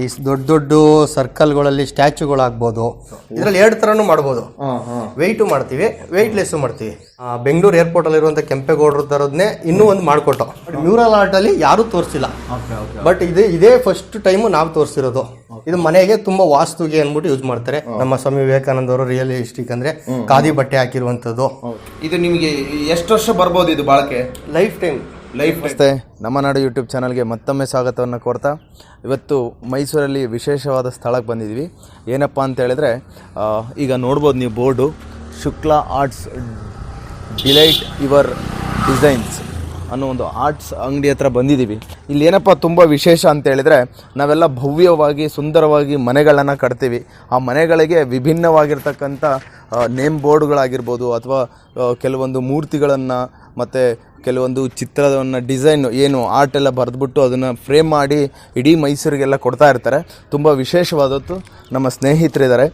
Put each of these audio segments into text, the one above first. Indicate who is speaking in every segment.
Speaker 1: ಈ ದೊಡ್ಡ ದೊಡ್ಡ ಸರ್ಕಲ್ಗಳಲ್ಲಿ ಸ್ಟ್ಯಾಚುಗಳಾಗ್ಬೋದು. ಇದರಲ್ಲಿ ಎರಡು ಥರನೂ ಮಾಡ್ಬೋದು. ವೆಯ್ಟು ಮಾಡ್ತೀವಿ ವೆಯ್ಟ್ಲೆಸ್ಸು ಮಾಡ್ತೀವಿ. ಬೆಂಗಳೂರು ಏರ್ಪೋರ್ಟಲ್ಲಿ ಇರುವಂಥ ಕೆಂಪೇಗೌಡರ ಥರದ್ನೇ ಇನ್ನೂ ಒಂದು ಮಾಡಿಕೊಟ್ಟು. ಮ್ಯೂರಲ್ ಆರ್ಟಲ್ಲಿ ಯಾರೂ ತೋರಿಸಿಲ್ಲ. ಬಟ್ ಇದು ಇದೇ ಫಸ್ಟ್ ಟೈಮು ನಾವು ತೋರಿಸಿರೋದು. ಇದು ಮನೆಗೆ ತುಂಬ ವಾಸ್ತುಗೆ ಅಂದ್ಬಿಟ್ಟು ಯೂಸ್ ಮಾಡ್ತಾರೆ. ನಮ್ಮ ಸ್ವಾಮಿ ವಿವೇಕಾನಂದ ಅವರು ರಿಯಲಿಸ್ಟಿಕ್ ಅಂದ್ರೆ ಖಾದಿ ಬಟ್ಟೆ ಹಾಕಿರುವಂಥದ್ದು
Speaker 2: ಇದು ನಿಮಗೆ ಎಷ್ಟು ವರ್ಷ ಬರ್ಬೋದು ಇದು ಬಾಳಕೆ?
Speaker 1: ಲೈಫ್ ಟೈಮ್
Speaker 2: ಲೈಫ್
Speaker 3: ನಮಸ್ತೆ. ನಮ್ಮ ನಾಡು ಯೂಟ್ಯೂಬ್ ಚಾನಲ್ಗೆ ಮತ್ತೊಮ್ಮೆ ಸ್ವಾಗತವನ್ನು ಕೋರ್ತಾ, ಇವತ್ತು ಮೈಸೂರಲ್ಲಿ ವಿಶೇಷವಾದ ಸ್ಥಳಕ್ಕೆ ಬಂದಿದ್ವಿ ಏನಪ್ಪ ಅಂತ ಹೇಳಿದ್ರೆ ಈಗ ನೋಡ್ಬೋದು ನೀವು board, Shukla arts delight your designs ಅನ್ನೋ ಒಂದು ಆರ್ಟ್ಸ್ ಅಂಗಡಿ ಹತ್ರ ಬಂದಿದ್ದೀವಿ. ಇಲ್ಲಿ ಏನಪ್ಪ ತುಂಬ ವಿಶೇಷ ಅಂತ ಹೇಳಿದ್ರೆ, ನಾವೆಲ್ಲ ಭವ್ಯವಾಗಿ ಸುಂದರವಾಗಿ ಮನೆಗಳನ್ನು ಕಟ್ತೀವಿ. ಆ ಮನೆಗಳಿಗೆ ವಿಭಿನ್ನವಾಗಿರ್ತಕ್ಕಂಥ ನೇಮ್ ಬೋರ್ಡ್ಗಳಾಗಿರ್ಬೋದು ಅಥವಾ ಕೆಲವೊಂದು ಮೂರ್ತಿಗಳನ್ನು ಮತ್ತು ಕೆಲವೊಂದು ಚಿತ್ರವನ್ನು ಡಿಸೈನು ಏನು ಆರ್ಟ್ ಎಲ್ಲ ಬರೆದ್ಬಿಟ್ಟು ಅದನ್ನು ಫ್ರೇಮ್ ಮಾಡಿ ಇಡೀ ಮೈಸೂರಿಗೆಲ್ಲ ಕೊಡ್ತಾ ಇರ್ತಾರೆ. ತುಂಬ ವಿಶೇಷವಾದದ್ದು ನಮ್ಮ ಸ್ನೇಹಿತರಿದ್ದಾರೆ.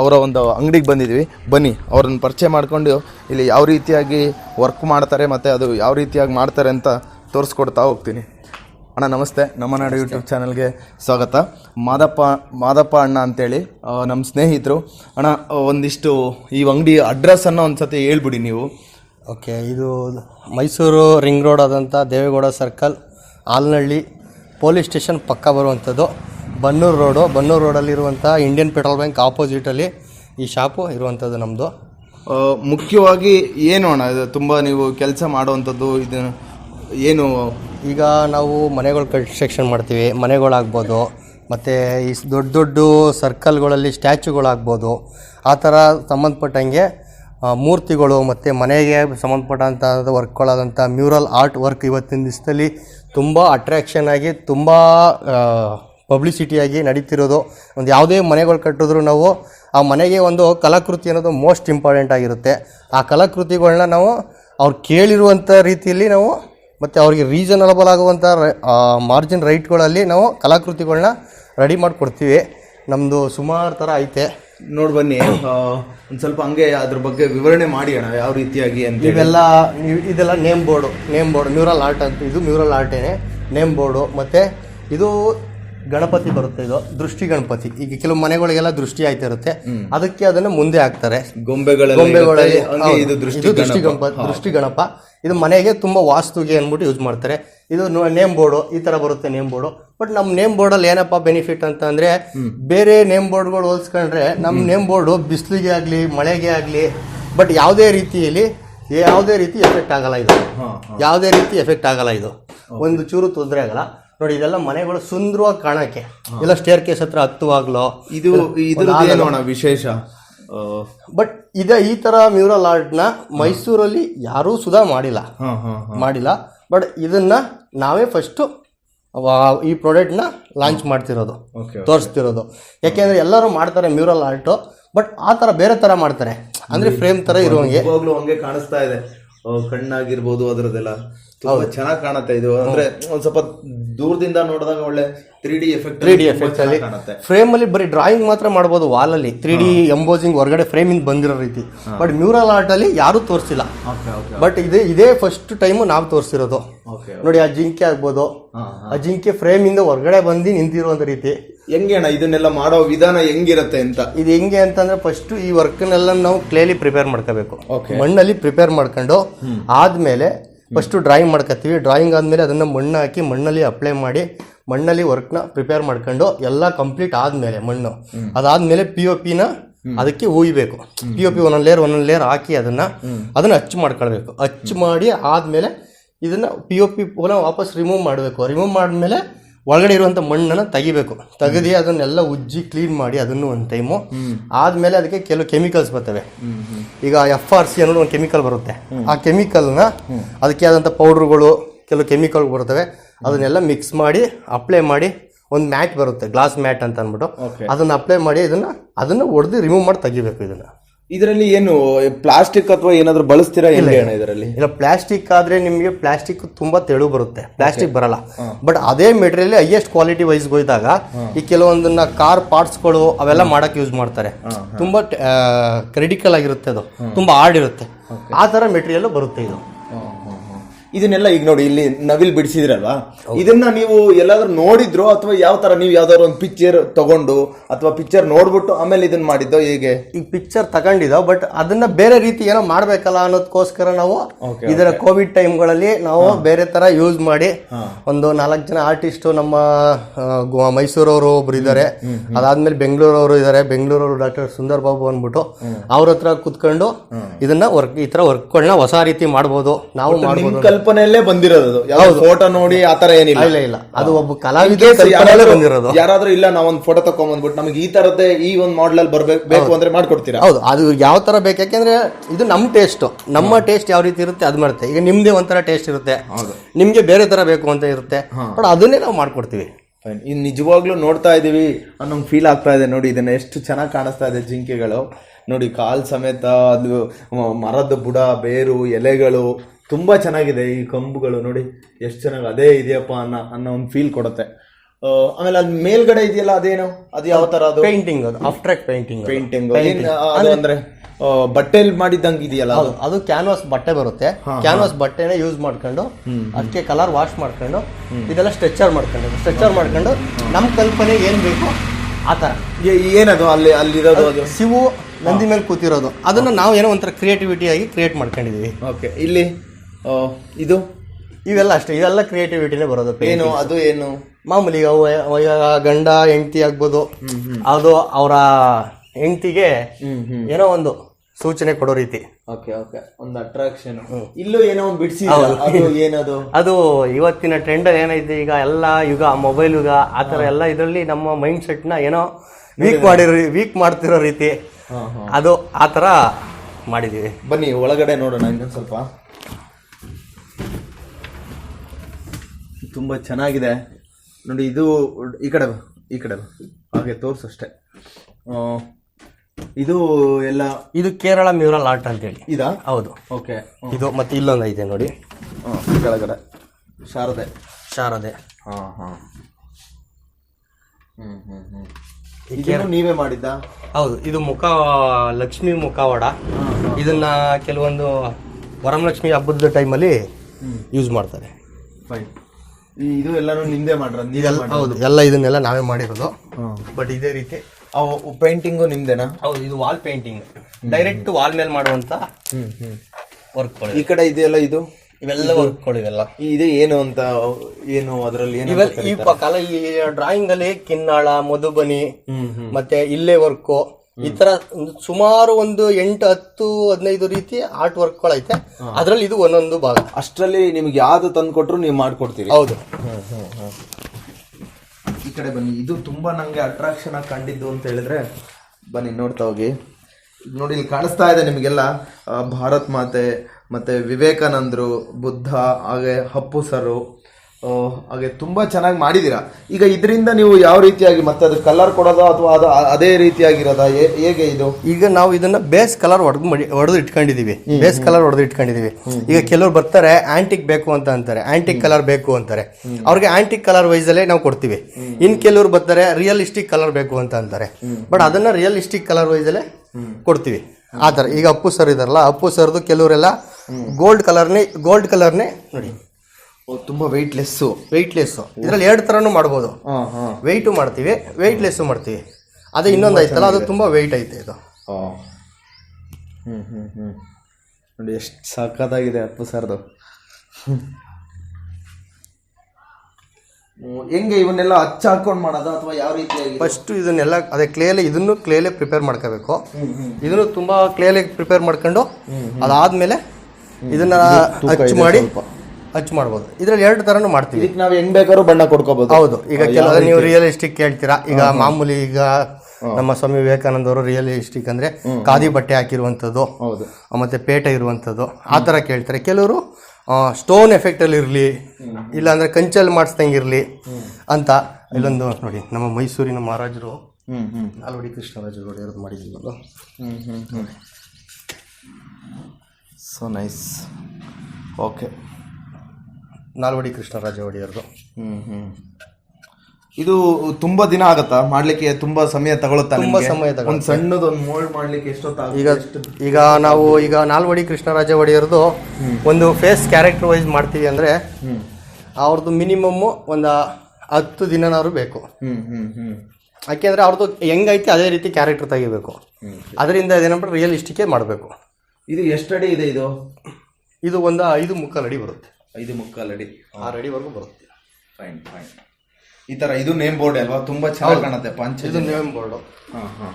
Speaker 3: ಅವರ ಒಂದು ಅಂಗಡಿಗೆ ಬಂದಿದ್ದೀವಿ. ಬನ್ನಿ, ಅವ್ರನ್ನ ಪರಿಚಯ ಮಾಡಿಕೊಂಡು ಇಲ್ಲಿ ಯಾವ ರೀತಿಯಾಗಿ ವರ್ಕ್ ಮಾಡ್ತಾರೆ ಮತ್ತು ಅದು ಯಾವ ರೀತಿಯಾಗಿ ಮಾಡ್ತಾರೆ ಅಂತ ತೋರಿಸ್ಕೊಡ್ತಾ ಹೋಗ್ತೀನಿ. ಅಣ್ಣ ನಮಸ್ತೆ. ನಮ್ಮ ನಾಡು ಯೂಟ್ಯೂಬ್ ಚಾನಲ್ಗೆ ಸ್ವಾಗತ. ಮಾದಪ್ಪ ಮಾದಪ್ಪ ಅಣ್ಣ ಅಂತೇಳಿ ನಮ್ಮ ಸ್ನೇಹಿತರು. ಅಣ್ಣ ಒಂದಿಷ್ಟು ಈ ಅಂಗಡಿ ಅಡ್ರೆಸ್ಸನ್ನು ಒಂದು ಸತಿ ಹೇಳ್ಬಿಡಿ ನೀವು.
Speaker 1: ಓಕೆ ಇದು ಮೈಸೂರು ರಿಂಗ್ ರೋಡ್ ಆದಂಥ Deve Gowda circle Alanahalli police station ಪಕ್ಕ ಬರುವಂಥದ್ದು. ಬನ್ನೂರು ರೋಡು. ಬನ್ನೂರು ರೋಡಲ್ಲಿರುವಂಥ ಇಂಡಿಯನ್ ಪೆಟ್ರೋಲ್ ಬ್ಯಾಂಕ್ ಆಪೋಸಿಟಲ್ಲಿ ಈ ಶಾಪು ಇರುವಂಥದ್ದು ನಮ್ಮದು
Speaker 3: ಮುಖ್ಯವಾಗಿ ಏನು ಅಣ್ಣ ಇದು ತುಂಬ ನೀವು ಕೆಲಸ ಮಾಡುವಂಥದ್ದು ಇದು ಏನು,
Speaker 1: ಈಗ ನಾವು ಮನೆಗಳು ಕನ್ಸ್ಟ್ರಕ್ಷನ್ ಮಾಡ್ತೀವಿ, ಮನೆಗಳಾಗ್ಬೋದು, ಮತ್ತು ಈ ದೊಡ್ಡ ದೊಡ್ಡ ಸರ್ಕಲ್ಗಳಲ್ಲಿ ಸ್ಟ್ಯಾಚುಗಳಾಗ್ಬೋದು ಆ ಥರ ಸಂಬಂಧಪಟ್ಟಂಗೆ ಮೂರ್ತಿಗಳು ಮತ್ತು ಮನೆಗೆ ಸಂಬಂಧಪಟ್ಟಂಥ ವರ್ಕ್ಗಳಾದಂಥ ಮ್ಯೂರಲ್ ಆರ್ಟ್ ವರ್ಕ್ ಇವತ್ತಿನ ದಿವಸದಲ್ಲಿ ತುಂಬ ಅಟ್ರ್ಯಾಕ್ಷನ್ ಆಗಿ, ತುಂಬ ಪಬ್ಲಿಸಿಟಿಯಾಗಿ ನಡೀತಿರೋದು. ಒಂದು ಯಾವುದೇ ಮನೆಗಳು ಕಟ್ಟಿದ್ರು ನಾವು ಆ ಮನೆಗೆ ಒಂದು ಕಲಾಕೃತಿ ಅನ್ನೋದು ಮೋಸ್ಟ್ ಇಂಪಾರ್ಟೆಂಟ್ ಆಗಿರುತ್ತೆ. ಆ ಕಲಾಕೃತಿಗಳನ್ನ ನಾವು ಅವ್ರು ಕೇಳಿರುವಂಥ ರೀತಿಯಲ್ಲಿ ನಾವು ಮತ್ತು ಅವರಿಗೆ ರೀಸನಬಲ್ ಆಗುವಂಥ ಮಾರ್ಜಿನ್ ರೈಟ್ಗಳಲ್ಲಿ ನಾವು ಕಲಾಕೃತಿಗಳನ್ನ ರೆಡಿ ಮಾಡಿಕೊಡ್ತೀವಿ. ನಮ್ಮದು ಸುಮಾರು ಥರ ಐತೆ.
Speaker 3: ನೋಡಿ ಬನ್ನಿ ಒಂದು ಸ್ವಲ್ಪ ಹಂಗೆ ಅದ್ರ ಬಗ್ಗೆ ವಿವರಣೆ ಮಾಡಿ ಅಣ್ಣ ಯಾವ ರೀತಿಯಾಗಿ ಅಂತ
Speaker 1: ಇವೆಲ್ಲ ಇದೆಲ್ಲ name board name board mural art ಅಂತ ಇದು ಮ್ಯೂರಲ್ ಆರ್ಟೇನೆ ನೇಮ್ ಬೋರ್ಡು ಮತ್ತು ಇದು ಗಣಪತಿ ಬರುತ್ತೆ ಇದು ದೃಷ್ಟಿ ಗಣಪತಿ. ಈಗ ಕೆಲವು ಮನೆಗಳಿಗೆಲ್ಲ ದೃಷ್ಟಿ ಆಯ್ತಾ ಇರುತ್ತೆ. ಅದಕ್ಕೆ ಅದನ್ನ ಮುಂದೆ ಹಾಕ್ತಾರೆ.
Speaker 3: ಗೊಂಬೆಗಳಲ್ಲಿ ಇರುತ್ತೆ, ಇದು ದೃಷ್ಟಿ
Speaker 1: ಗಣಪ. ದೃಷ್ಟಿ ಗಣಪ. ಇದು ಮನೆಗೆ ತುಂಬಾ ವಾಸ್ತುಗೆ ಅಂದ್ಬಿಟ್ಟು ಯೂಸ್ ಮಾಡ್ತಾರೆ. ಇದು ನೇಮ್ ಬೋರ್ಡ್ ಈ ತರ ಬರುತ್ತೆ ನೇಮ್ ಬೋರ್ಡು. ಬಟ್ ನಮ್ಮ ನೇಮ್ ಬೋರ್ಡಲ್ಲಿ ಏನಪ್ಪ ಬೆನಿಫಿಟ್ ಅಂತ ಅಂದ್ರೆ ಬೇರೆ ನೇಮ್ ಬೋರ್ಡ್ಗಳು ಹೋಲಿಸ್ಕೊಂಡ್ರೆ ನಮ್ಮ ನೇಮ್ ಬೋರ್ಡು ಬಿಸಿಲಿಗೆ ಆಗಲಿ ಮಳೆಗೆ ಆಗಲಿ ಬಟ್ ಯಾವುದೇ ರೀತಿಯಲ್ಲಿ ಯಾವುದೇ ರೀತಿ ಎಫೆಕ್ಟ್ ಆಗಲ್ಲ ಇದು. ಯಾವುದೇ ರೀತಿ ಎಫೆಕ್ಟ್ ಆಗಲ್ಲ ಇದು. ಒಂದು ಚೂರು ತೊಂದರೆ ಆಗಲ್ಲ. ನೋಡಿ ಇದೆಲ್ಲ ಮನೆಗಳು ಸುಂದರವಾಗಿ ಕಾಣಕ್ಕೆ. ಎಲ್ಲ ಸ್ಟೇರ್ ಕೇಸ್ ಹತ್ರ ಹತ್ತುವಾಗ್ಲೋ
Speaker 3: ಇದು ಅಣ್ಣ ವಿಶೇಷ?
Speaker 1: ಬಟ್ ಇದ ಈ ತರ ಮ್ಯೂರಲ್ ಆರ್ಟ್ನ ಮೈಸೂರಲ್ಲಿ ಯಾರೂ ಸುಧಾ ಮಾಡಿಲ್ಲ. ಮಾಡಿಲ್ಲ. ಬಟ್ ಇದನ್ನ ನಾವೇ ಫಸ್ಟು ಈ ಪ್ರಾಡಕ್ಟ್ನ ಲಾಂಚ್ ಮಾಡ್ತಿರೋದು ತೋರಿಸ್ತಿರೋದು. ಯಾಕೆಂದ್ರೆ ಎಲ್ಲರೂ ಮಾಡ್ತಾರೆ ಮ್ಯೂರಲ್ ಆರ್ಟು ಬಟ್ ಆ ಥರ ಬೇರೆ ಥರ ಮಾಡ್ತಾರೆ. ಅಂದ್ರೆ ಫ್ರೇಮ್ ಥರ ಇರುವಂಗೆ
Speaker 3: ಹಂಗೆ ಕಾಣಿಸ್ತಾ ಇದೆ. ಕಣ್ಣಾಗಿರ್ಬೋದು ಅದ್ರದ್ದೆಲ್ಲ. ತುಂಬಾ ಚೆನ್ನಾಗಿ ಕಾಣುತ್ತೆ ಇದು. ಅಂದ್ರೆ ಒಂದ್ ಸ್ವಲ್ಪ ದೂರದಿಂದ ನೋಡಿದಾಗ ಒಳ್ಳೆ three D effect
Speaker 1: three D effect ಅಲ್ಲಿ
Speaker 3: ಕಾಣುತ್ತೆ.
Speaker 1: ಫ್ರೇಮ್ ಅಲ್ಲಿ ಬರೀ ಡ್ರಾಯಿಂಗ್ ಮಾತ್ರ ಮಾಡ್ಬೋದು ವಾಲ್ ಅಲ್ಲಿ. ತ್ರೀ ಡಿ ಎಂಬೋಸಿಂಗ್ ಹೊರಗಡೆ ಫ್ರೇಮ್ ಇಂದ ಬಂದಿರೋ ರೀತಿ. ಬಟ್ ಮ್ಯೂರಲ್ ಆರ್ಟ್ ಅಲ್ಲಿ ಯಾರು ತೋರಿಸಿಲ್ಲ. ಬಟ್ ಇದು ಇದೇ ಫಸ್ಟ್ ಟೈಮ್ ನಾವು ತೋರಿಸಿರೋದು. ನೋಡಿ ಆ ಜಿಂಕೆ ಆಗ್ಬೋದು. ಆ ಜಿಂಕೆ ಫ್ರೇಮ್ ಇಂದ ಹೊರಗಡೆ ಬಂದು ನಿಂತಿರುವಂತ ರೀತಿ.
Speaker 3: ಹೆಂಗೆ ಅಣ್ಣ ಇದನ್ನೆಲ್ಲ ಮಾಡೋ ವಿಧಾನ ಹೆಂಗಿರತ್ತೆ ಅಂತ?
Speaker 1: ಇದು ಹೆಂಗೆ ಅಂತಂದ್ರೆ ಫಸ್ಟ್ ಈ ವರ್ಕ್ನೆಲ್ಲ ನಾವು ಕ್ಲೇಲಿ ಪ್ರಿಪೇರ್ ಮಾಡ್ಕೋಬೇಕು. ಮಣ್ಣಲ್ಲಿ ಪ್ರಿಪೇರ್ ಮಾಡ್ಕೊಂಡು ಆದ್ಮೇಲೆ ಫಸ್ಟ್ ಡ್ರಾಯಿಂಗ್ ಮಾಡ್ಕೊತೀವಿ ಡ್ರಾಯಿಂಗ್ ಆದಮೇಲೆ ಅದನ್ನು ಮಣ್ಣು ಹಾಕಿ ಮಣ್ಣಲ್ಲಿ ಅಪ್ಲೈ ಮಾಡಿ ಮಣ್ಣಲ್ಲಿ ವರ್ಕ್ನ ಪ್ರಿಪೇರ್ ಮಾಡ್ಕೊಂಡು ಎಲ್ಲ ಕಂಪ್ಲೀಟ್ ಆದಮೇಲೆ ಮಣ್ಣು. ಅದಾದಮೇಲೆ ಪಿ ಒ ಪಿನ ಅದಕ್ಕೆ ಹೂಯ್ಬೇಕು ಪಿ ಒ ಪಿ ಒಂದೊಂದು ಲೇಯರ್ ಒಂದೊಂದು ಲೇಯರ್ ಹಾಕಿ ಅದನ್ನು ಅದನ್ನು ಅಚ್ಚು ಮಾಡ್ಕೊಳ್ಬೇಕು. ಅಚ್ಚು ಮಾಡಿ ಆದಮೇಲೆ ಇದನ್ನು ಪಿ ಒ ಪಿ ಪುನಃ ವಾಪಸ್ ರಿಮೂವ್ ಮಾಡಬೇಕು. ರಿಮೂವ್ ಮಾಡಿದ್ಮೇಲೆ ಒಳಗಡೆ ಇರುವಂತ ಮಣ್ಣನ್ನು ತೆಗಿಬೇಕು. ತೆಗೆದು ಅದನ್ನೆಲ್ಲ ಉಜ್ಜಿ ಕ್ಲೀನ್ ಮಾಡಿ ಅದನ್ನು ಒಂದು ಟೈಮು ಆದಮೇಲೆ ಅದಕ್ಕೆ ಕೆಲವು ಕೆಮಿಕಲ್ಸ್ ಬರ್ತವೆ. ಈಗ ಎಫ್ ಆರ್ ಸಿ ಅನ್ನೋದು ಒಂದು ಕೆಮಿಕಲ್ ಬರುತ್ತೆ. ಆ ಕೆಮಿಕಲ್ನ ಅದಕ್ಕೆ ಆದಂಥ ಪೌಡ್ರುಗಳು ಕೆಲವು ಕೆಮಿಕಲ್ ಬರ್ತವೆ. ಅದನ್ನೆಲ್ಲ ಮಿಕ್ಸ್ ಮಾಡಿ ಅಪ್ಲೈ ಮಾಡಿ ಒಂದು ಮ್ಯಾಟ್ ಬರುತ್ತೆ. ಗ್ಲಾಸ್ ಮ್ಯಾಟ್ ಅಂತ ಅಂದ್ಬಿಟ್ಟು. ಅದನ್ನ ಅಪ್ಲೈ ಮಾಡಿ ಇದನ್ನ ಅದನ್ನ ಒಡೆದು ರಿಮೂವ್ ಮಾಡಿ ತೆಗಿಬೇಕು ಇದನ್ನ.
Speaker 3: ಇದರಲ್ಲಿ ಏನು ಪ್ಲಾಸ್ಟಿಕ್ ಅಥವಾ ಏನಾದ್ರು ಬಳಸ್ತೀರಾ? ಇಲ್ಲ ಅಣ್ಣ ಇದರಲ್ಲಿ?
Speaker 1: ಇಲ್ಲ ಪ್ಲಾಸ್ಟಿಕ್ ಆದ್ರೆ ನಿಮಗೆ ಪ್ಲಾಸ್ಟಿಕ್ ತುಂಬಾ ತೆಳು ಬರುತ್ತೆ. ಪ್ಲಾಸ್ಟಿಕ್ ಬರಲ್ಲ. ಬಟ್ ಅದೇ ಮೆಟೀರಿಯಲ್ ಹೈಯೆಸ್ಟ್ ಕ್ವಾಲಿಟಿ ವೈಸ್ ಹೋಯ್ದಾಗ ಈ ಕೆಲವೊಂದನ್ನ ಕಾರ್ ಪಾರ್ಟ್ಸ್ಗಳು ಅವೆಲ್ಲ ಮಾಡಕ್ ಯೂಸ್ ಮಾಡ್ತಾರೆ. ತುಂಬಾ ಕ್ರಿಟಿಕಲ್ ಆಗಿರುತ್ತೆ ಅದು. ತುಂಬಾ ಹಾರ್ಡ್ ಇರುತ್ತೆ. ಆ ತರ ಮೆಟೀರಿಯಲ್ ಬರುತ್ತೆ ಇದು.
Speaker 3: ಇದನ್ನೆಲ್ಲ ಈಗ ನೋಡಿ ಇಲ್ಲಿ ನವಿಲ್ ಬಿಡಿಸಿದ್ರಲ್ವಾ? ಇದನ್ನ ನೀವು ಎಲ್ಲಾದ್ರೂ ನೋಡಿದ್ರು ಅಥವಾ ಯಾವ ತರ ನೀವು ಯಾವ್ದಾದ್ರು ಒಂದು ಪಿಕ್ಚರ್ ತಗೊಂಡು ಅಥವಾ ಪಿಕ್ಚರ್ ನೋಡ್ಬಿಟ್ಟು ಆಮೇಲೆ ಇದನ್ನ ಮಾಡಿದ್ದೋ ಹೇಗೆ?
Speaker 1: ಈಗ ಪಿಕ್ಚರ್ ತಗೊಂಡಿದ್ದಾವೆ ಬಟ್ ಅದನ್ನ ಬೇರೆ ರೀತಿ ಏನೋ ಮಾಡ್ಬೇಕಲ್ಲ ಅನ್ನೋದಕ್ಕೋಸ್ಕರ ನಾವು ಇದರ ಕೋವಿಡ್ ಟೈಮ್ಗಳಲ್ಲಿ ನಾವು ಬೇರೆ ತರ ಯೂಸ್ ಮಾಡಿ ಒಂದು ನಾಲ್ಕು ಜನ ಆರ್ಟಿಸ್ಟ್ ನಮ್ಮ ಮೈಸೂರವರು ಒಬ್ರು ಇದ್ದಾರೆ. ಅದಾದ್ಮೇಲೆ ಬೆಂಗಳೂರವರು ಇದ್ದಾರೆ. ಬೆಂಗಳೂರವರು ಡಾಕ್ಟರ್ ಸುಂದರ್ ಬಾಬು ಅಂದ್ಬಿಟ್ಟು ಅವ್ರ ಹತ್ರ ಕುತ್ಕೊಂಡು ಇದನ್ನ ವರ್ಕ್ ಈ ತರ ವರ್ಕ್ಗಳನ್ನ ಹೊಸ ರೀತಿ ಮಾಡ್ಬೋದು. ನಾವು ಮಾಡ್ಬೋದು
Speaker 3: ಕಲ್ಪನೆಯಲ್ಲೇ ಬಂದಿರೋದು ಯಾವ್ದು ಫೋಟೋ ನೋಡಿ ಆತರ ಏನಿಲ್ಲ.
Speaker 1: ಇಲ್ಲ ಇಲ್ಲ. ಅದು ಒಬ್ಬ ಕಲಾವಿದ ಕಲ್ಪನೆಯಲ್ಲೇ ಬಂದಿರೋದು.
Speaker 3: ಯಾರಾದ್ರೂ ಇಲ್ಲ ನಾವೊಂದು ಫೋಟೋ ತಕೊಂಡ್ಬಂದ್ಬಿಟ್ಟು ನಮಗೆ ಈ ತರದೇ ಈ ಒಂದು ಮಾಡೆಲ್ ಅಲ್ಲಿ ಬರ್ಬೇಕು ಬೇಕು ಅಂದ್ರೆ ಮಾಡ್ಕೊಡ್ತೀರಾ?
Speaker 1: ಹೌದು. ಅದು ಯಾವ ತರ ಬೇಕು? ಯಾಕೆಂದ್ರೆ ಇದು ನಮ್ಮ ಟೇಸ್ಟ್ ನಮ್ಮ ಟೇಸ್ಟ್ ಯಾವ ರೀತಿ ಇರುತ್ತೆ ಅದು ಮಾಡುತ್ತೆ. ಈಗ ನಿಮ್ದೆ ಒಂಥರ ಟೇಸ್ಟ್ ಇರುತ್ತೆ. ನಿಮ್ಗೆ ಬೇರೆ ತರ ಬೇಕು ಅಂತ ಇರುತ್ತೆ. ಬಟ್ ಅದನ್ನೇ ನಾವು ಮಾಡ್ಕೊಡ್ತೀವಿ.
Speaker 3: ಇನ್ ನಿಜವಾಗ್ಲೂ ನೋಡ್ತಾ ಇದೀವಿ. ನಮ್ಗೆ ಫೀಲ್ ಆಗ್ತಾ ಇದೆ ನೋಡಿ. ಇದನ್ನ ಎಷ್ಟು ಚೆನ್ನಾಗಿ ಕಾಣಿಸ್ತಾ ಇದೆ ಜಿಂಕೆಗಳು. ನೋಡಿ ಕಾಲ್ ಸಮೇತ ಅದು ಮರದ ಬುಡ ಬೇರು ಎಲೆಗಳು. ತುಂಬಾ ಚೆನ್ನಾಗಿದೆ ಈ ಕಂಬುಗಳು ನೋಡಿ ಎಷ್ಟು ಚೆನ್ನಾಗಿ ಅದೇ ಇದೆಯಪ್ಪ ಅನ್ನೋ ಅನ್ನೋ ಒಂದು ಫೀಲ್ ಕೊಡುತ್ತೆ. ಆಮೇಲೆ ಅಲ್ಲಿ ಮೇಲ್ಗಡೆ ಇದೆಯಲ್ಲ ಅದೇನು? ಅದು ಯಾವ ತರ ಅದು?
Speaker 1: ಪೇಂಟಿಂಗ್ ಅದು ಅಬ್ಸ್ಟ್ರಾಕ್ಟ್ ಪೇಂಟಿಂಗ್
Speaker 3: ಪೇಂಟಿಂಗ್ ಅದು. ಅಂದ್ರೆ ಬಟ್ಟೆಲಿ ಮಾಡಿದಂಗೆ ಇದೆಯಲ್ಲ ಅದು?
Speaker 1: ಕ್ಯಾನ್ವಾಸ್ ಬಟ್ಟೆ ಬರುತ್ತೆ. ಕ್ಯಾನ್ವಾಸ್ ಬಟ್ಟೆನೇ ಯೂಸ್ ಮಾಡ್ಕೊಂಡು ಅದಕ್ಕೆ ಕಲರ್ ವಾಶ್ ಮಾಡ್ಕೊಂಡು ಇದೆಲ್ಲ ಸ್ಟ್ರೆಚರ್ ಮಾಡ್ಕೊಂಡು ಸ್ಟ್ರೆಚರ್ ಮಾಡ್ಕೊಂಡು ನಮ್ಮ ಕಲ್ಪನೆ ಏನ್ ಬೇಕು ಆ ಥರ
Speaker 3: ಏನದು ಅಲ್ಲಿ ಅಲ್ಲಿರೋದು ಅದು?
Speaker 1: ಶಿವು ನಂದಿ ಮೇಲೆ ಕೂತಿರೋದು. ಅದನ್ನ ನಾವು ಏನೋ ಒಂಥರ ಕ್ರಿಯೇಟಿವಿಟಿ ಆಗಿ ಕ್ರಿಯೇಟ್ ಮಾಡ್ಕೊಂಡಿದೀವಿ.
Speaker 3: ಓಕೆ ಇಲ್ಲಿ? ಇದು?
Speaker 1: ಇವೆಲ್ಲ ಅಷ್ಟೇ. ಇವೆಲ್ಲ ಕ್ರಿಯೇಟಿವಿಟಿನೇ ಬರೋದು.
Speaker 3: ಏನು ಅದು ಏನು?
Speaker 1: ಮಾಮೂಲಿ ಈಗ ಗಂಡ ಹೆಂಡತಿ ಆಗ್ಬೋದು. ಅದು ಅವರ ಹೆಂಡತಿಗೆ ಏನೋ ಒಂದು ಸೂಚನೆ ಕೊಡೋ ರೀತಿ.
Speaker 3: Okay okay. ಒಂದು ಅಟ್ರಾಕ್ಷನ್ ಇಲ್ಲೂ ಏನೋ ಒಂದು ಬಿಡಿಸಿ ಅದು ಏನದು?
Speaker 1: ಅದು ಇವತ್ತಿನ ಟ್ರೆಂಡ್ ಏನೈತೆ ಈಗ ಎಲ್ಲ ಯುಗ ಮೊಬೈಲ್ ಯುಗ ಆ ಥರ ಎಲ್ಲ ಇದರಲ್ಲಿ ನಮ್ಮ ಮೈಂಡ್ ಸೆಟ್ನ ಏನೋ ವೀಕ್ ಮಾಡಿರೋ ವೀಕ್ ಮಾಡ್ತಿರೋ ರೀತಿ. ಅದು ಆ ಥರ ಮಾಡಿದ್ದೀವಿ.
Speaker 3: ಬನ್ನಿ ಒಳಗಡೆ ನೋಡೋಣ ಇನ್ನೊಂದು ಸ್ವಲ್ಪ. ತುಂಬಾ ಚೆನ್ನಾಗಿದೆ. ನೋಡಿ ಇದು ಈ ಕಡೆ ಈ ಕಡೆ. ಹಾಗೆ ತೋರ್ಸು ಅಷ್ಟೇ ಇದು ಎಲ್ಲ
Speaker 1: ಇದು ಕೇರಳ ಮ್ಯೂರಲ್ ಆರ್ಟ್ ಅಂತೇಳಿ
Speaker 3: ಇದಾ?
Speaker 1: ಹೌದು.
Speaker 3: ಓಕೆ.
Speaker 1: ಇದು ಮತ್ತೆ ಇಲ್ಲೊಂದು ಐತೆ ನೋಡಿ.
Speaker 3: ಕೆಳಗಡೆ. ಶಾರದೆ.
Speaker 1: ಶಾರದೆ.
Speaker 3: ಹಾ ಹಾ. ಹ್ಞೂ ಹ್ಞೂ ಇದನ್ನು ನೀವೇ ಮಾಡಿದ್ದ?
Speaker 1: ಹೌದು ಇದು ಮುಖ ಲಕ್ಷ್ಮಿ ಮುಖವಾಡ. ಇದನ್ನ ಕೆಲವೊಂದು ವರಮಲಕ್ಷ್ಮಿ ಹಬ್ಬದ ಟೈಮಲ್ಲಿ ಯೂಸ್ ಮಾಡ್ತಾರೆ.
Speaker 3: ಫೈನ್ ಇದು ಎಲ್ಲಾನು ನಿಮ್ದೇ ಮಾಡ್ರ
Speaker 1: ಹೌದು ಎಲ್ಲ ಇದನ್ನೆಲ್ಲ ನಾವೇ ಮಾಡಿರೋದು. ಬಟ್ ಇದೇ ರೀತಿ
Speaker 3: ಅವು ಪೇಂಟಿಂಗು ನಿಮ್ದೇನಾ?
Speaker 1: ಹೌದು ಇದು ವಾಲ್ ಪೇಂಟಿಂಗ್ ಡೈರೆಕ್ಟ್ ವಾಲ್ ಮೇಲೆ ಮಾಡುವಂತ ವರ್ಕ್
Speaker 3: ಈ ಕಡೆ ಇದೆಲ್ಲ ಇದು?
Speaker 1: ಇವೆಲ್ಲ ವರ್ಕ್ಗಳು ಇವೆಲ್ಲ.
Speaker 3: ಇದು ಏನು ಅಂತ ಏನು ಅದರಲ್ಲಿ ಏನು
Speaker 1: ಈ ಪ- ಈ ಡ್ರಾಯಿಂಗ್ ಅಲ್ಲಿ ಕಿನ್ನಾಳ ಮಧುಬನಿ ಮತ್ತೆ ಇಲ್ಲೇ ವರ್ಕು ಈ ತರ ಸುಮಾರು ಒಂದು ಎಂಟು ಹತ್ತು ಹದಿನೈದು ರೀತಿ ಆರ್ಟ್ ವರ್ಕ್ಗಳೈತೆ ಅದ್ರಲ್ಲಿ ಇದು ಒಂದೊಂದು ಭಾಗ.
Speaker 3: ಅಷ್ಟರಲ್ಲಿ ನಿಮ್ಗೆ ಯಾವ್ದು ತಂದು ಕೊಟ್ರು ನೀವು ಮಾಡ್ಕೊಡ್ತೀರಿ.
Speaker 1: ಹೌದು.
Speaker 3: ಈ ಕಡೆ ಬನ್ನಿ. ಇದು ತುಂಬಾ ನಂಗೆ ಅಟ್ರಾಕ್ಷನ್ ಆಗಿ ಕಂಡಿದ್ದು ಅಂತ ಹೇಳಿದ್ರೆ ಬನ್ನಿ ನೋಡ್ತಾ ಹೋಗಿ. ನೋಡಿ ಇಲ್ಲಿ ಕಾಣಿಸ್ತಾ ಇದೆ ನಿಮಗೆಲ್ಲ ಭಾರತ್ ಮಾತೆ ಮತ್ತೆ ವಿವೇಕಾನಂದರು ಬುದ್ಧ ಹಾಗೆ ಹಪ್ಪು ಸರು. ಹಾಗೆ ತುಂಬಾ ಚೆನ್ನಾಗಿ ಮಾಡಿದೀರಾ. ಈಗ ಇದರಿಂದ ನೀವು ಯಾವ ರೀತಿಯಾಗಿ ಮತ್ತೆ ಅದು ಕಲರ್ ಕೊಡೋದು ಅಥವಾ ಅದು ಅದೇ ರೀತಿಯಾಗಿರೋದಾ? ಹೇಗೆ ಇದು?
Speaker 1: ಈಗ ನಾವು ಇದನ್ನ ಬೇಸ್ ಕಲರ್ ಹೊಡೆದು ಮಡಿ ಹೊಡೆದು ಇಟ್ಕೊಂಡಿದೀವಿ. ಬೇಸ್ ಕಲರ್ ಹೊಡೆದು ಇಟ್ಕೊಂಡಿದೀವಿ. ಈಗ ಕೆಲವ್ರು ಬರ್ತಾರೆ ಆಂಟಿಕ್ ಬೇಕು ಅಂತ ಅಂತಾರೆ. ಆಂಟಿಕ್ ಕಲರ್ ಬೇಕು ಅಂತಾರೆ. ಅವ್ರಿಗೆ ಆಂಟಿಕ್ ಕಲರ್ ವೈಸ್ ಅಲ್ಲೇ ನಾವು ಕೊಡ್ತೀವಿ. ಇನ್ ಕೆಲವ್ರು ಬರ್ತಾರೆ ರಿಯಲಿಸ್ಟಿಕ್ ಕಲರ್ ಬೇಕು ಅಂತ ಅಂತಾರೆ. ಬಟ್ ಅದನ್ನ ರಿಯಲಿಸ್ಟಿಕ್ ಕಲರ್ ವೈಸ್ ಅಲ್ಲೇ ಕೊಡ್ತೀವಿ. ಆ ಥರ. ಈಗ ಅಪ್ಪು ಸರ್ ಇದಾರಲ್ಲ ಅಪ್ಪು ಸರ್ದು ಕೆಲವರೆಲ್ಲ ಗೋಲ್ಡ್ ಕಲರ್ನೇ ಗೋಲ್ಡ್ ಕಲರ್ನೇ ನೋಡಿ.
Speaker 3: ತುಂಬಾ ವೆಯ್ಟ್
Speaker 1: ಲೆಸ್ ಇದ್ರಲ್ಲಿ ಎರಡು ಥರನೂ ಮಾಡ್ಬೋದು. ವೆಯ್ಟು ಮಾಡ್ತೀವಿ ವೆಯ್ಟ್ಲೆಸ್ಸು ಮಾಡ್ತೀವಿ. ಅದೇ ಇನ್ನೊಂದು ಐತಲ್ಲ ಅದು ತುಂಬ ವೆಯ್ಟ್ ಐತೆ ಇದು.
Speaker 3: ಹ್ಮ್ ಹ್ಮ್ ಹ್ಮ್. ನೋಡಿ ಎಷ್ಟು ಸಖತ್ತಾಗಿದೆ ಅಪ್ಪು ಸರ್ದು. ಅದು ಹೆಂಗೆ ಇವನ್ನೆಲ್ಲ ಹಚ್ಚ ಹಾಕೊಂಡು ಮಾಡೋದು ಅಥವಾ ಯಾವ ರೀತಿಯಾಗಿ
Speaker 1: ಫಸ್ಟ್ ಇದನ್ನೆಲ್ಲ ಅದೇ ಕ್ಲೇಲೆ ಇದನ್ನು ಕ್ಲೇಲೆ ಪ್ರಿಪೇರ್ ಮಾಡ್ಕೋಬೇಕು. ಇದನ್ನು ತುಂಬಾ ಕ್ಲೇಲೆ ಪ್ರಿಪೇರ್ ಮಾಡ್ಕೊಂಡು ಅದಾದ್ಮೇಲೆ ಇದನ್ನ ಹಚ್ಚು ಮಾಡಿ ಹಚ್ಚು ಮಾಡ್ಬೋದು. ಇದ್ರಲ್ಲಿ ಎರಡು ತರನು ಮಾಡ್ತೀವಿ.
Speaker 3: ಇದಕ್ಕೆ ನಾವು ಹೆಂಗ್ ಬೇಕಾದ್ರೂ ಬಣ್ಣ ಕೊಡ್ಕೋಬಹುದು
Speaker 1: ಹೌದು. ಈಗ ಕೆಲವು ನೀವು ರಿಯಲಿಸ್ಟಿಕ್ ಕೇಳ್ತೀರಾ? ಈಗ ಮಾಮೂಲಿ ಈಗ ನಮ್ಮ ಸ್ವಾಮಿ ವಿವೇಕಾನಂದ ಅವರು ರಿಯಲಿಸ್ಟಿಕ್ ಅಂದ್ರೆ ಖಾದಿ ಬಟ್ಟೆ ಹಾಕಿರುವಂಥದ್ದು
Speaker 3: ಹೌದು.
Speaker 1: ಮತ್ತೆ ಪೇಟೆ ಇರುವಂತದ್ದು ಆ ಥರ ಕೇಳ್ತಾರೆ. ಕೆಲವರು ಸ್ಟೋನ್ ಎಫೆಕ್ಟಲ್ಲಿ ಇರಲಿ ಇಲ್ಲಾಂದ್ರೆ ಕಂಚಲ್ಲಿ ಮಾಡಿಸ್ದಂಗೆ ಇರಲಿ ಅಂತ ಇಲ್ಲೊಂದು ನೋಡಿ ನಮ್ಮ ಮೈಸೂರಿನ ಮಹಾರಾಜರು ನಾಲ್ವಡಿ ಕೃಷ್ಣರಾಜರು
Speaker 3: ಹ್ಮ್ ಹ್ಮ್ so nice okay
Speaker 1: Nalvadi Krishnaraja ಒಡೆಯರ್ದು
Speaker 3: ಹ್ಮ್ ಹ್ಮ್. ಇದು ತುಂಬಾ ದಿನ ಆಗತ್ತಾ? ಮಾಡ್ಲಿಕ್ಕೆ ತುಂಬಾ ಸಮಯ ತಗೊಳುತ್ತಾ
Speaker 1: ತುಂಬಾ
Speaker 3: ನಿಮ್ಗೆ?
Speaker 1: ಸಮಯ ತಗೊಳುತ್ತೆ.
Speaker 3: ಒಂದ್ ಸಣ್ಣದೊಂದು ಒಂದು ಮೋಲ್ಡ್ ಮಾಡ್ಲಿಕ್ಕೆ ಎಷ್ಟೊತ್ತಾಗ
Speaker 1: ಈಗ ಈಗ ನಾವು ಈಗ ನಾಲ್ವಡಿ ಕೃಷ್ಣರಾಜ ಒಡೆಯರ್ದು ಒಂದು ಫೇಸ್ ಕ್ಯಾರೆಕ್ಟರ್ ವೈಸ್ ಮಾಡ್ತೀವಿ ಅಂದರೆ ಅವ್ರದ್ದು ಮಿನಿಮಮ್ಮು ಒಂದು ಹತ್ತು ದಿನನಾದ್ರು ಬೇಕು.
Speaker 3: ಯಾಕೆಂದ್ರೆ ಹ್ಮ್ ಹ್ಮ್.
Speaker 1: ಯಾಕೆಂದರೆ ಅವ್ರದ್ದು ಹೆಂಗೈತೆ ಅದೇ ರೀತಿ ಕ್ಯಾರೆಕ್ಟರ್ ತೆಗಿಬೇಕು. ಅದರಿಂದ ಇದೇನಂದ್ರೆ ರಿಯಲಿಸ್ಟಿಕ್ಕೇ ಮಾಡಬೇಕು.
Speaker 3: ಇದು ಎಷ್ಟಡಿ ಇದೆ ಇದು?
Speaker 1: ಇದು ಒಂದು ಐದು ಮುಕ್ಕಾಲು ಅಡಿ ಬರುತ್ತೆ.
Speaker 3: ಐದು ಮುಕ್ಕಾಲು ಅಡಿ.
Speaker 1: ಆರು ಅಡಿವರೆಗೂ ಬರುತ್ತೆ.
Speaker 3: ಫೈನ್ ಫೈನ್ ಈ ತರ ಇದು ನೇಮ್ ಬೋರ್ಡ್ ಅಲ್ವಾ? ತುಂಬಾ ಚೆನ್ನಾಗಿ ಕಾಣುತ್ತೆ ಪಂಚ
Speaker 1: ಇದು ನೇಮ್ ಬೋರ್ಡು
Speaker 3: ಹಾ ಹಾ.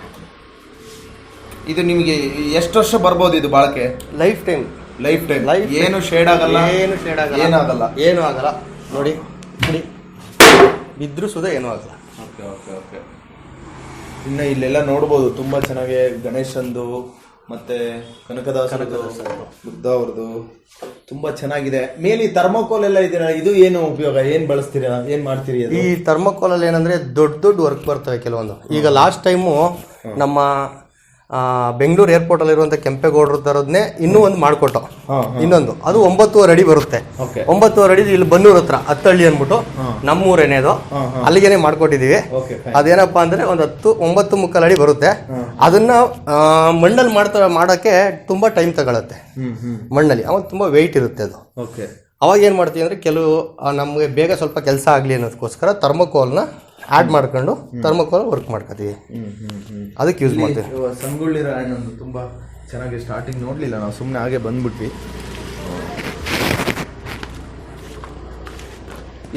Speaker 2: ಇದು ನಿಮಗೆ ಎಷ್ಟು ವರ್ಷ ಬರ್ಬೋದು ಇದು ಬಾಳಕೆ?
Speaker 1: Life time
Speaker 2: life time
Speaker 1: life.
Speaker 2: ಏನು ಶೇಡ್ ಆಗಲ್ಲ?
Speaker 1: ಏನು ಶೇಡ್ ಆಗಲ್ಲ.
Speaker 2: ಏನಾಗಲ್ಲ
Speaker 1: ಏನು ಆಗಲ್ಲ. ನೋಡಿ ನೋಡಿ. ಬಿದ್ದರೂ ಸುದ ಏನೂ ಆಗಲ್ಲ.
Speaker 3: Okay okay okay. ಇನ್ನು ಇಲ್ಲೆಲ್ಲ ನೋಡ್ಬೋದು. ತುಂಬಾ ಚೆನ್ನಾಗಿ ಗಣೇಶಂದು ಮತ್ತೆ ಕನಕದಾಸರದು ಬುದ್ಧ ಅವ್ರದ್ದು. ತುಂಬಾ ಚೆನ್ನಾಗಿದೆ. ಮೇಲೆ ಈ ಥರ್ಮೋಕೋಲ್ ಎಲ್ಲ ಇದೆಯಲ್ಲ ಇದು ಏನು ಉಪಯೋಗ? ಏನ್ ಬಳಸ್ತೀರಾ? ಏನ್ ಮಾಡ್ತೀರಿ ಅದು?
Speaker 1: ಈ ಥರ್ಮೋಕೋಲಲ್ಲಿ ಏನಂದ್ರೆ ದೊಡ್ಡ ದೊಡ್ಡ ವರ್ಕ್ ಬರ್ತವೆ ಕೆಲವೊಂದು. ಈಗ ಲಾಸ್ಟ್ ಟೈಮು ನಮ್ಮ ಬೆಂಗಳೂರು ಏರ್ಪೋರ್ಟ್ ಅಲ್ಲಿ ಇರುವಂತ ಕೆಂಪೇಗೌಡರು ತರದ್ನೇ ಇನ್ನೂ ಒಂದು ಮಾಡ್ಕೊಟ್ಟು. ಇನ್ನೊಂದು. ಅದು ಒಂಬತ್ತುವರೆ ಅಡಿ ಬರುತ್ತೆ. ಒಂಬತ್ತುವರೆ ಅಡಿ ಇಲ್ಲಿ ಬನ್ನೂರ್ ಹತ್ರ ಹತ್ತಳ್ಳಿ ಅಂದ್ಬಿಟ್ಟು ನಮ್ಮೂರೇನೆ ಅದು ಅಲ್ಲಿಗೆನೆ ಮಾಡ್ಕೊಟ್ಟಿದೀವಿ. ಅದೇನಪ್ಪ ಅಂದ್ರೆ ಒಂದು ಹತ್ತು ಒಂಬತ್ತು ಮುಕ್ಕಾಲು ಅಡಿ ಬರುತ್ತೆ. ಅದನ್ನ ಮಣ್ಣಲ್ಲಿ ಮಾಡ್ತಾ ಮಾಡೋಕ್ಕೆ ತುಂಬಾ ಟೈಮ್ ತಗೊಳುತ್ತೆ. ಮಣ್ಣಲ್ಲಿ. ಅವಾಗ ತುಂಬಾ ವೆಯ್ಟ್ ಇರುತ್ತೆ ಅದು. ಅವಾಗ ಏನು ಮಾಡ್ತೀವಿ ಅಂದರೆ ಕೆಲವು ನಮಗೆ ಬೇಗ ಸ್ವಲ್ಪ ಕೆಲಸ ಆಗಲಿ ಅನ್ನೋದಕ್ಕೋಸ್ಕರ ಥರ್ಮೋಕೋಲ್ನ ಆ್ಯಡ್ ಮಾಡ್ಕೊಂಡು ಥರ್ಮಕೋಲ್ ವರ್ಕ್ ಮಾಡ್ಕೋತೀವಿ. ಅದಕ್ಕೆ ಯೂಸ್ ಮಾಡ್ತೀವಿ.
Speaker 3: ಸಂಗೊಳ್ಳಿರೋ ಸಂಗೊಳ್ಳಿ ರಾಯಣ್ಣಂದು ತುಂಬಾ ಚೆನ್ನಾಗಿ ಸ್ಟಾರ್ಟಿಂಗ್ ನೋಡಲಿಲ್ಲ ನಾವು ಸುಮ್ಮನೆ ಹಾಗೆ ಬಂದ್ಬಿಟ್ವಿ.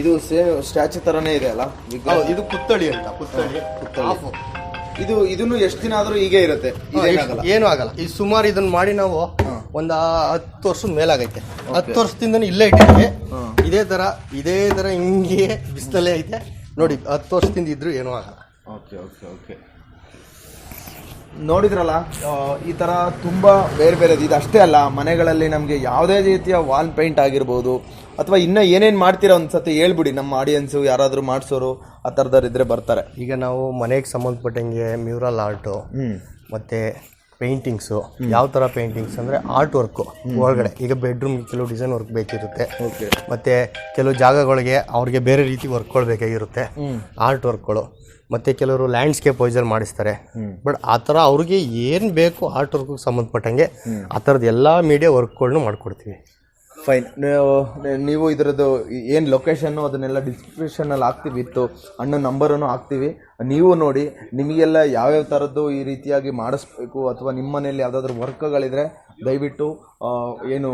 Speaker 3: ಇದು ಸೇಮ್ ಸ್ಟ್ಯಾಚು ತರನೇ ಇದೆ ಅಲ್ಲ?
Speaker 1: ಇದು ಪುತ್ತಳಿ ಅಂತ ಪುತ್ತಳಿ
Speaker 3: ಪುತ್ತಳಿ. ಇದು ಇದನ್ನು ಎಷ್ಟು ದಿನ ಆದರೂ ಹೀಗೆ ಇರುತ್ತೆ
Speaker 1: ಏನು ಆಗಲ್ಲ. ಈ ಸುಮಾರು ಇದನ್ನ ಮಾಡಿ ನಾವು ಒಂದು ಹತ್ತು ವರ್ಷದ ಮೇಲಾಗೈತೆ. ಹತ್ತು ವರ್ಷದಿಂದ ಇಲ್ಲೇ ಇಟ್ಟಿದ್ದೀವಿ ಇದೇ ಥರ ಇದೇ ಥರ ಹಿಂಗೆ ಬಿಸಿಲಲ್ಲೇ ಐತೆ. ನೋಡಿ ಹತ್ತು ವರ್ಷದಿಂದ ಇದ್ರೂ ಏನೂ ಆಗಲ್ಲ.
Speaker 3: Okay okay okay. ನೋಡಿದ್ರಲ್ಲ ಆ, ಈ ಥರ ತುಂಬ ಬೇರೆ ಬೇರೆದು ಇದು ಅಷ್ಟೇ ಅಲ್ಲ ಮನೆಗಳಲ್ಲಿ ನಮಗೆ ಯಾವುದೇ ರೀತಿಯ ವಾಲ್ ಪೇಂಟ್ ಆಗಿರ್ಬೋದು ಅಥವಾ ಇನ್ನೂ ಏನೇನು ಮಾಡ್ತೀರಾ ಒಂದು ಸತಿ ಹೇಳ್ಬಿಡಿ ನಮ್ಮ ಆಡಿಯನ್ಸು ಯಾರಾದರೂ ಮಾಡಿಸೋರು ಆ ಥರದವ್ರು ಇದ್ದರೆ ಬರ್ತಾರೆ.
Speaker 1: ಈಗ ನಾವು ಮನೆಗೆ ಸಂಬಂಧಪಟ್ಟಂಗೆ ಮ್ಯೂರಲ್ ಆರ್ಟು ಮತ್ತು ಪೇಂಟಿಂಗ್ಸು ಯಾವ ಥರ ಪೇಂಟಿಂಗ್ಸ್ ಅಂದರೆ ಆರ್ಟ್ ವರ್ಕು ಒಳಗಡೆ. ಈಗ ಬೆಡ್ರೂಮ್ ಕೆಲವು ಡಿಸೈನ್ ವರ್ಕ್ ಬೇಕಿರುತ್ತೆ. ಮತ್ತು ಕೆಲವು ಜಾಗಗಳಿಗೆ ಅವ್ರಿಗೆ ಬೇರೆ ರೀತಿ ವರ್ಕ್ಗಳು ಬೇಕಾಗಿರುತ್ತೆ. ಆರ್ಟ್ ವರ್ಕ್ಗಳು ಮತ್ತು ಕೆಲವರು ಲ್ಯಾಂಡ್ಸ್ಕೇಪ್ ವೈಸರ್ ಮಾಡಿಸ್ತಾರೆ. ಬಟ್ ಆ ಥರ ಅವ್ರಿಗೆ ಏನು ಬೇಕು ಆರ್ಟ್ ವರ್ಕ್ಗೆ ಸಂಬಂಧಪಟ್ಟಂಗೆ ಆ ಥರದ್ದು ಎಲ್ಲ ಮೀಡಿಯಾ ವರ್ಕ್ಗಳ್ನು ಮಾಡಿಕೊಡ್ತೀವಿ.
Speaker 3: ಫೈನ್ ನೀವು ಇದರದ್ದು ಏನು ಲೊಕೇಶನ್ನು ಅದನ್ನೆಲ್ಲ ಡಿಸ್ಕ್ರಿಪ್ಷನಲ್ಲಿ ಹಾಕ್ತೀವಿ, ಇತ್ತು. ಅಣ್ಣ ನಂಬರನ್ನು ಹಾಕ್ತೀವಿ. ನೀವು ನೋಡಿ, ನಿಮಗೆಲ್ಲ ಯಾವ್ಯಾವ ಥರದ್ದು ಈ ರೀತಿಯಾಗಿ ಮಾಡಿಸ್ಬೇಕು ಅಥವಾ ನಿಮ್ಮ ಮನೆಯಲ್ಲಿ ಯಾವುದಾದ್ರೂ ವರ್ಕ್ಗಳಿದ್ರೆ ದಯವಿಟ್ಟು ಏನು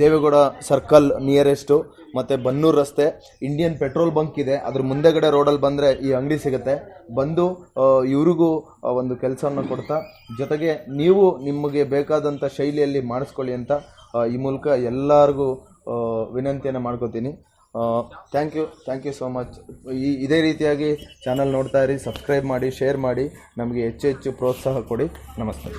Speaker 3: ದೇವೇಗೌಡ ಸರ್ಕಲ್ ನಿಯರೆಸ್ಟು ಮತ್ತು ಬನ್ನೂರು ರಸ್ತೆ ಇಂಡಿಯನ್ ಪೆಟ್ರೋಲ್ ಬಂಕ್ ಇದೆ. ಅದ್ರ ಮುಂದೆಗಡೆ ರೋಡಲ್ಲಿ ಬಂದರೆ ಈ ಅಂಗಡಿ ಸಿಗುತ್ತೆ. ಬಂದು ಇವ್ರಿಗೂ ಒಂದು ಕೆಲಸವನ್ನು ಕೊಡ್ತಾ, ಜೊತೆಗೆ ನೀವು ನಿಮಗೆ ಬೇಕಾದಂಥ ಶೈಲಿಯಲ್ಲಿ ಮಾಡಿಸ್ಕೊಳ್ಳಿ ಅಂತ ಈ ಮೂಲಕ ಎಲ್ಲರಿಗೂ ವಿನಂತಿಯನ್ನು ಮಾಡ್ಕೋತೀನಿ. Thank you thank you so much ಈ, ಇದೇ ರೀತಿಯಾಗಿ ಚಾನಲ್ ನೋಡ್ತಾ ಇರಿ ಸಬ್ಸ್ಕ್ರೈಬ್ ಮಾಡಿ ಶೇರ್ ಮಾಡಿ, ನಮಗೆ ಹೆಚ್ಚು ಹೆಚ್ಚು ಪ್ರೋತ್ಸಾಹ ಕೊಡಿ. ನಮಸ್ತೆ.